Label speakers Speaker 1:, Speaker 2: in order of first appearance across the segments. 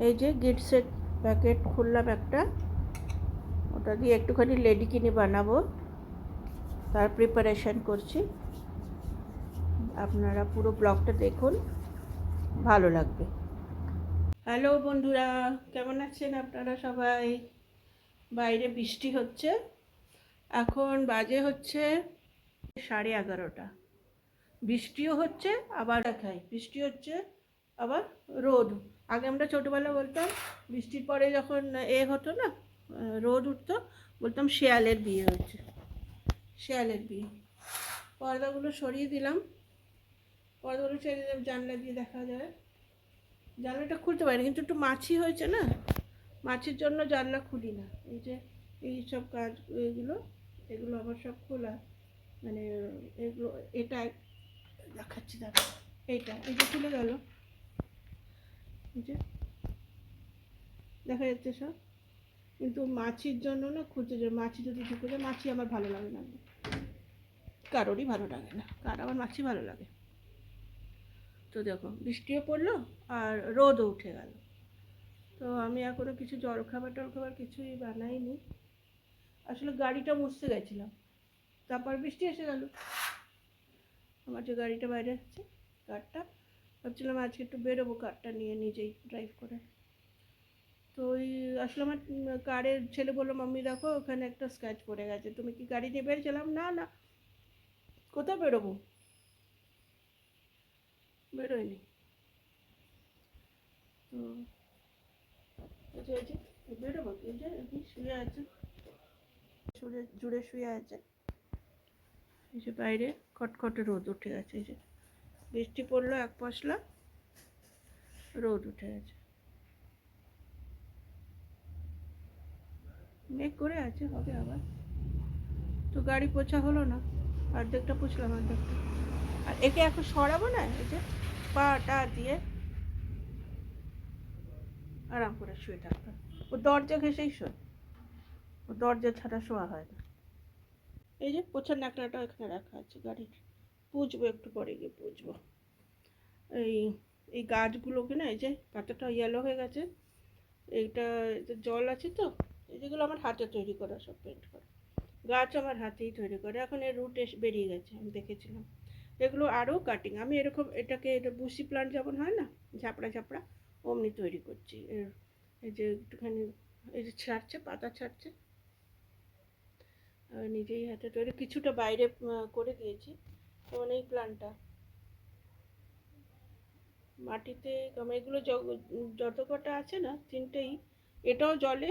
Speaker 1: এই যে গিটসের প্যাকেট খুললাম একটা। ওটা দিয়ে একটুখানি লেডিকিনি বানাবো। তার প্রিপারেশন করছি। আপনারা পুরো ব্লগটা দেখুন। ভালো লাগবে। হ্যালো বন্ধুরা, কেমন আছেন আপনারা সবাই? বাইরে বৃষ্টি হচ্ছে। এখন বাজে হচ্ছে সাড়ে এগারোটা। বৃষ্টিও হচ্ছে, আবার দেখাই। বৃষ্টি হচ্ছে, আবার রোদ। আগে আমরা ছোটোবেলা বলতাম, বৃষ্টির পরে যখন এ হতো না রোদ উঠতো, বলতাম শেয়ালের বিয়ে হয়েছে, শেয়ালের বিয়ে। পর্দাগুলো সরিয়ে দিলাম। পর্দাগুলো সরিয়ে দিলাম, জানলা দিয়ে দেখা যায়। জানলাটা খুলতে পারি কিন্তু একটু মাছি হয়েছে না? মাছির জন্য জানলা খুলি না। এই যে, এই সব কাজ, এগুলো এগুলো আবার সব খোলা। মানে এগুলো, এটা দেখাচ্ছি দাদা এইটা, এই যে খুলে গেল। যে। দেখা যাচ্ছে সব। কিন্তু মাছির জন্য না খুঁজতে যায় মাছি যদি ঢুকে যায়, মাছি আমার ভালো লাগে না। কারোরই ভালো লাগে না। কার আমার মাছি ভালো লাগে। তো দেখো, বৃষ্টিও পড়ল আর রোদও উঠে গেল। তো আমি এখনও কিছু জলখাবার টলখাবার কিছুই বানাইনি। আসলে গাড়িটা মুছতে গেছিলাম। তারপর বৃষ্টি এসে গেল। আমার যে গাড়িটা বাইরে আছে কারটা ভাবছিলাম আজকে একটু বেরোবো কারটা নিয়ে নিজেই ড্রাইভ করে। তো ওই আসলে আমার কারের ছেলে বলল, মাম্মি, দেখো ওখানে একটা স্ক্র্যাচ পড়ে গেছে। তুমি কি গাড়ি নিয়ে বেরিয়েছিলাম না না। কোথায় বেরোবো? বেরোয়নি। তো বেরোবো? কি? এই যে, শুয়ে আছে। জুড়ে শুয়ে আছে। এই যে বাইরে খটখটে রোদ উঠে গেছে, এই যে। বৃষ্টি পড়ল, এক পশলা। রোদ উঠে গেছে। মেঘ করে আছে, হবে আবার। তো গাড়ি পোছা হলো না, অর্ধেকটা পুছলাম, অর্ধেকটা। আর একে এখন সরাবো না, এই যে পাটা দিয়ে আরাম করে শুয়ে থাকবে ও দরজা ঘেসেই শোয়। ও দরজা ছাড়া শোয়া হয় না। এই যে পোছার ন্যাকড়াটা এখানে রাখা আছে গাড়ির। পুজবো, একটু পরে গিয়ে পুজবো। এই এই গাছগুলোকে না, এই যে পাতাটা ইয়েলো হয়ে গেছে, এইটা জল আছে তো, এই যেগুলো আমার হাতে তৈরি করা, সব পেন্ট করা। গাছ আমার হাতেই তৈরি করে, এখন এর রুট এসে, বেরিয়ে গেছে, আমি দেখেছিলাম। এগুলো আরও কাটিং আমি এরকম এটাকে, এটা বুসি প্লান্ট যেমন হয় না, ঝাপড়া ঝাপড়া, অমনি তৈরি করছি। এর, এই যে একটুখানি, এই যে ছাড়ছে, পাতা ছাড়ছে। নিজেই হাতে তৈরি, কিছুটা বাইরে করে দিয়েছি। যেমন এই প্ল্যান্টটা মাটিতে এগুলো যত কটা আছে না, তিনটেই, এটাও জলে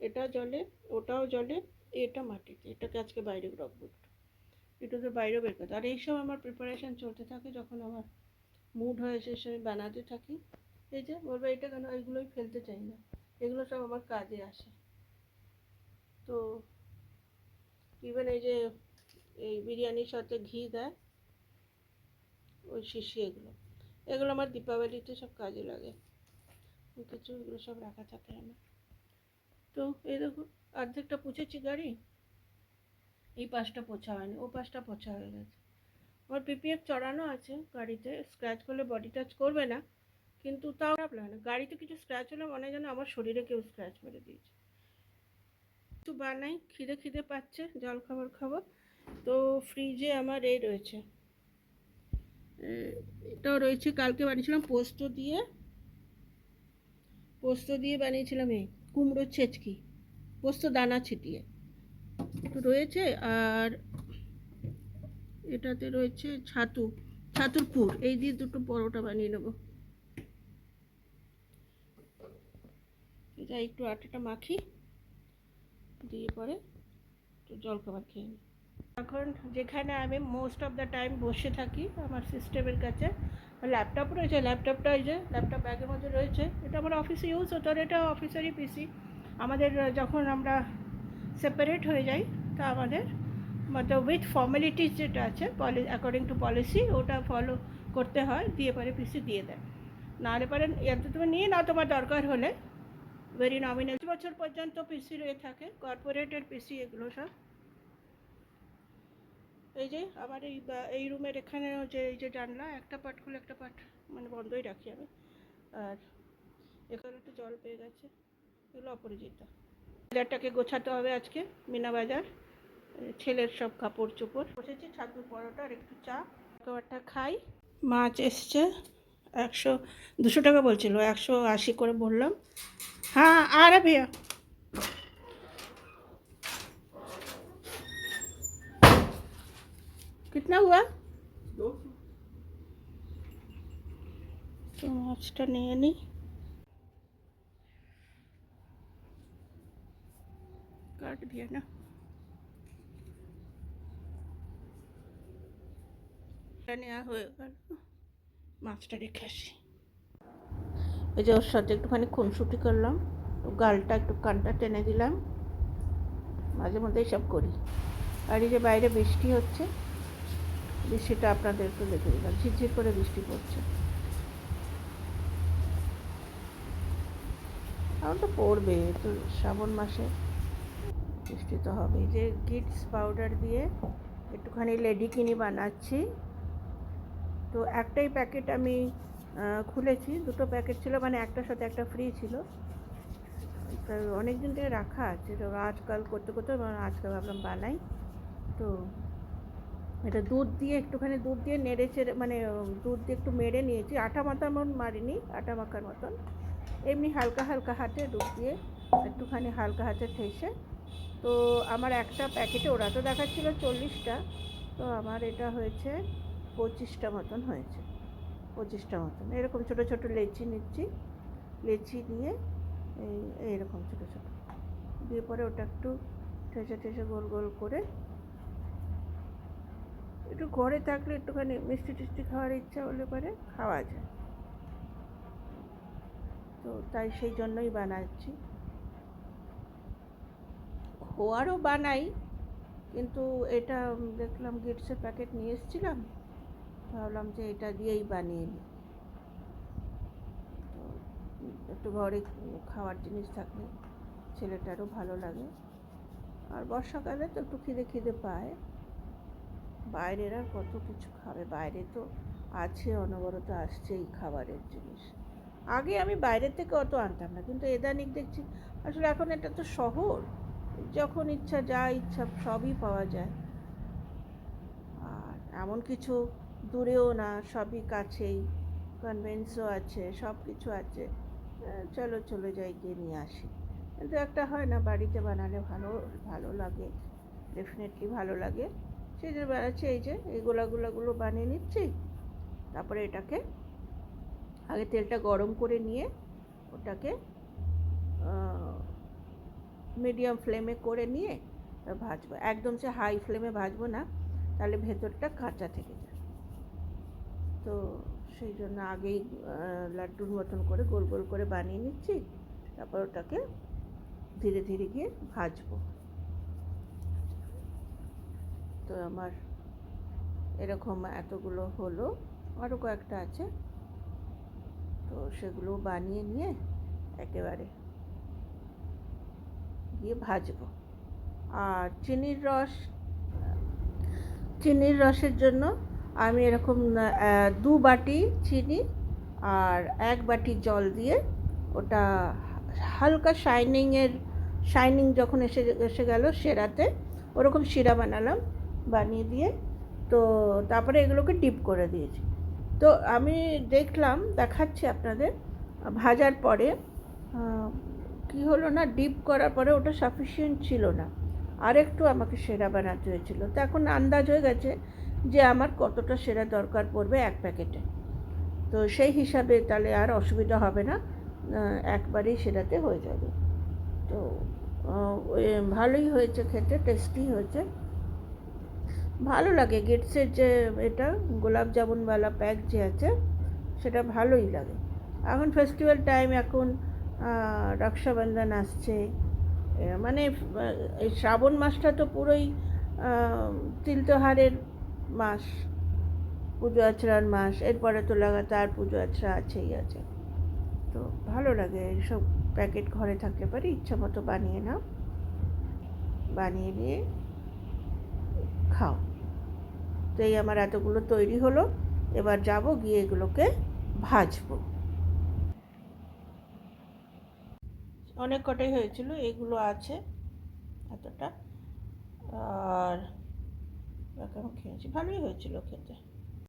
Speaker 1: এটাও জলে, ওটাও জলে, এটা মাটিতে, এটাকে আজকে বাইরে রাখব এটাকে বাইরে বের করতে। আর এইসব আমার প্রিপারেশন চলতে থাকে যখন আমার মুড হয় সেই সময় বানাতে থাকি। এই যে বলব এটা কেন? এইগুলোই ফেলতে চাই না। এগুলো সব আমার কাজে আসে। তো ইভেন এই যে এই বিরিয়ানির সাথে ঘি দেয়, ওই শিশি এগুলো। এগুলো আমার দীপাবলিতে সব কাজে লাগে। কিছু এগুলো সব রাখা থাকে আমার। তো এই দেখো, অর্ধেকটা পুছেছি গাড়ি, এই পাশটা পোছা হয়নি, ও পাশটা পোছা হয়ে গেছে। আমার পিপিএফ চড়ানো আছে গাড়িতে স্ক্র্যাচ করলে বডি টাচ করবে না, কিন্তু তাও খারাপ লাগে না। গাড়িতে কিছু স্ক্র্যাচ হলে মনে যেন আমার শরীরে কেউ স্ক্র্যাচ মেরে দিয়েছে। একটু বানাই, খিদে খিদে পাচ্ছে জল খাবার খাব। তো ফ্রিজে আমার এই রয়েছে। এটাও রয়েছে, কালকে বানিয়েছিলাম পোস্ত দিয়ে। পোস্ত দিয়ে বানিয়েছিলাম এই কুমড়োর ছেচকি, পোস্ত দানা ছিটিয়ে। একটু রয়েছে, আর এটাতে রয়েছে ছাতু, ছাতুর পুর। এই দিয়ে দুটো পরোটা বানিয়ে নেব। এটা একটু আটাটা মাখি, দিয়ে পরে একটু জলখাবার খেয়ে নিই। এখন যেখানে আমি মোস্ট অফ দ্য টাইম বসে থাকি আমার সিস্টেমের কাছে। ল্যাপটপ রয়েছে ল্যাপটপটা যে ল্যাপটপ ব্যাগের মধ্যে রয়েছে। এটা আমার অফিসে ইউজ হতো আর এটা অফিসেরই পিসি আমাদের যখন আমরা সেপারেট হয়ে যাই, তা আমাদের মতো উইথ ফর্মালিটিস যেটা আছে পলি অ্যাকর্ডিং টু পলিসি ওটা ফলো করতে হয়, দিয়ে পরে পিসি দিয়ে দেয়। নাহলে পরে এত তুমি নিয়ে নাও তোমার দরকার হলে। ভেরি নমিনাল বছর পর্যন্ত পিসি রয়ে থাকে কর্পোরেটের পিসি এগুলো সব। এই যে আমার এই এই রুমের এখানে যে, এই যে জানলা, একটা পার্ট খুলে একটা পার্ট মানে বন্ধই রাখি আমি। আর এখানে একটু জল পেয়ে গেছে। এগুলো অপরাজিতা বাজারটাকে গোছাতে হবে আজকে, মিনা বাজার। ছেলের সব কাপড় চোপড়। বসেছি ছাতু পরোটা আর একটু চা। খাবারটা খাই। মাছ এসছে, একশো, দুশো টাকা বলছিল, একশো আশি করে বললাম। হ্যাঁ আর भैया कितना हुआ তো মাছটা নিয়ে নিই কাট দিয়ে না এটা নেওয়া হয়ে গেল মাছটা রেখে আসি এই যে ওর সাথে একটুখানি খুনসুটি করলাম ও গালটা একটু কানটা টেনে দিলাম মাঝে মধ্যে সব করি আর এই যে বাইরে বৃষ্টি হচ্ছে বৃষ্টিটা আপনাদের একটু দেখে দিলাম। ঝিরঝির করে বৃষ্টি পড়ছে। এখন তো পড়বে, তো শ্রাবণ মাসে বৃষ্টি তো হবে যে গিটস পাউডার দিয়ে একটুখানি লেডি কিনি বানাচ্ছি। তো একটাই প্যাকেট আমি খুলেছি। দুটো প্যাকেট ছিল মানে একটার সাথে একটা ফ্রি ছিল। অনেক দিন থেকে রাখা আছে। তো আজকাল করতে করতে আজকাল ভাবলাম বানাই। তো এটা দুধ দিয়ে একটুখানি দুধ দিয়ে নেড়ে চেড়ে মানে দুধ দিয়ে একটু মেরে নিয়েছি। আটা মাথা মন মারিনি, আটা মাখার মতন। এমনি হালকা হালকা হাতে দুধ দিয়ে একটুখানি হালকা হাতে ঠেসে। তো আমার একটা প্যাকেটে, ওরা তো দেখাচ্ছিলো চল্লিশটা, তো আমার এটা হয়েছে পঁচিশটা মতন হয়েছে। পঁচিশটা মতন। এরকম ছোটো ছোটো লেচি নিচ্ছি। লেচি দিয়ে এই, এইরকম ছোটো ছোটো। দিয়ে পরে ওটা একটু ঠেসে ঠেসে গোল গোল করে একটু ঘরে থাকলে একটুখানি মিষ্টি টিষ্টি খাওয়ার ইচ্ছা হলে পরে খাওয়া যায়। তো তাই সেই জন্যই বানাচ্ছি। খোয়ারও বানাই, কিন্তু এটা দেখলাম গিটসের প্যাকেট নিয়ে এসেছিলাম। ভাবলাম যে এটা দিয়েই বানিয়ে নিই। একটু ঘরে খাওয়ার জিনিস থাকলে ছেলেটারও ভালো লাগে। আর বর্ষাকালে তো একটু খিদে খিদে পায়। বাইরের আর কত কিছু খাবে? বাইরে তো আছে, অনবরত আসছেই খাবারের জিনিস। আগে আমি বাইরের থেকে অত আনতাম না, কিন্তু এদানিক দেখছি আসলে এখন এটা তো শহর। যখন ইচ্ছা, যা ইচ্ছা সবই পাওয়া যায়। আর এমন কিছু দূরেও না, সবই কাছেই। কনভেন্সও আছে সব কিছু আছে চলো, চলে যাই, গিয়ে নিয়ে আসি। কিন্তু একটা হয় না, বাড়িতে বানালে ভালো ভালো লাগে। ডেফিনেটলি ভালো লাগে। সেই যে বানাচ্ছি এই যে এই গোলা গোলাগুলাগুলো বানিয়ে নিচ্ছি। তারপরে এটাকে আগে তেলটা গরম করে নিয়ে ওটাকে মিডিয়াম ফ্লেমে করে নিয়ে ভাজবো। একদম সে হাই ফ্লেমে ভাজবো না, তাহলে ভেতরটা কাঁচা থেকে যায়। তো সেই জন্য আগেই লাড্ডুর মতন করে গোল গোল করে বানিয়ে নিচ্ছি। তারপর ওটাকে ধীরে ধীরে গিয়ে ভাজবো। তো আমার এরকম এতগুলো হলো। আরও কয়েকটা আছে। তো সেগুলো বানিয়ে নিয়ে একেবারে দিয়ে ভাজবো। আর চিনির রস, চিনির রসের জন্য আমি এরকম দু বাটি চিনি আর এক বাটি জল দিয়ে ওটা হালকা শাইনিংয়ের শাইনিং যখন এসে এসে গেল সেরাতে ওরকম শিরা বানালাম। বানিয়ে দিয়ে, তো তারপরে এগুলোকে ডিপ করে দিয়েছি। তো আমি দেখলাম, দেখাচ্ছি আপনাদের, ভাজার পরে কি হলো না, ডিপ করার পরে ওটা সাফিসিয়েন্ট ছিল না। আরেকটু আমাকে সেরা বানাতে হয়েছিল। তো এখন আন্দাজ হয়ে গেছে যে আমার কতটা সেরা দরকার পড়বে এক প্যাকেটে। তো সেই হিসাবে তাহলে আর অসুবিধা হবে না একবারেই সেরাতে হয়ে যাবে। তো ভালোই হয়েছে খেতে টেস্টি হয়েছে। ভালো লাগে, গেটসের যে এটা, গোলাপ জামুনওয়ালা প্যাক যে আছে, সেটা ভালোই লাগে। এখন ফেস্টিভ্যাল টাইম এখন রক্ষাবন্ধন আসছে। মানে এই শ্রাবণ মাসটা তো পুরোই তিলতোহারের মাস, পুজো আচড়ার মাস, এরপরে তো লাগাতার পুজো আচড়া আছেই আছে। তো ভালো লাগে, এইসব প্যাকেট ঘরে থাকতে পারি, ইচ্ছা মতো বানিয়ে নাও, বানিয়ে নিয়ে, খাও। তো এই আমার এতগুলো তৈরি হলো। এবার যাব গিয়ে এগুলোকে ভাজব। অনেক কটাই হয়েছিল, এগুলো আছে এতটা। আর এখন খেয়েছি ভালোই হয়েছিল খেতে।